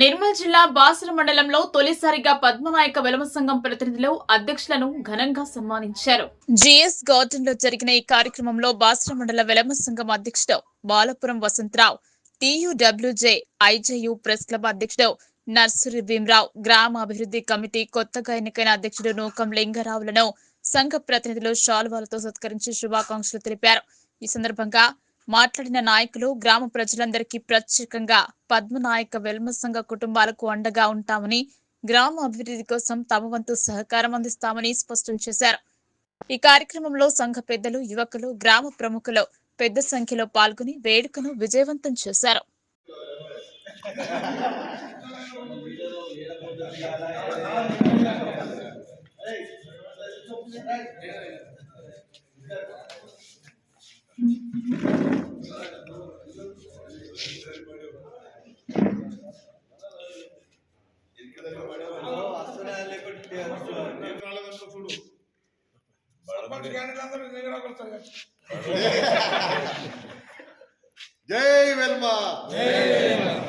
నిర్మల్ జిల్లా బాసర మండలంలో తొలిసారిగా పద్మనాయక వెలమ సంఘం ప్రతినిధులు అధ్యక్షులను ఘనంగా సన్మానించారు. జిఎస్ గార్డెన్లో జరిగిన ఈ కార్యక్రమంలో బాసర మండల వెలమ సంఘం అధ్యక్షుడు Balapuram Vasantharao TUWJ IJU press club అధ్యక్షుడు నర్సరి భీమరావు గ్రామ అభివృద్ధి కమిటీ కొత్తగా ఎన్నికైన అధ్యక్షుడు నూకం లింగరావులను సంఘ ప్రతినిధులు షాల్వాలతో సత్కరించి శుభాకాంక్షలు తెలిపారు. ఈ సందర్భంగా మాట్లాడిన నాయకులు గ్రామ ప్రజలందరికీ ప్రత్యేకంగా పద్మనాయక వెల్మ సంఘ కుటుంబాలకు అండగా ఉంటామని గ్రామ అభివృద్ధి కోసం తమ వంతు సహకారం అందిస్తామని స్పష్టం చేశారు. ఈ కార్యక్రమంలో సంఘ పెద్దలు యువకులు గ్రామ ప్రముఖులు పెద్ద సంఖ్యలో పాల్గొని వేడుకను విజయవంతం చేశారు. జై వెల్మా. జై వెల్మా.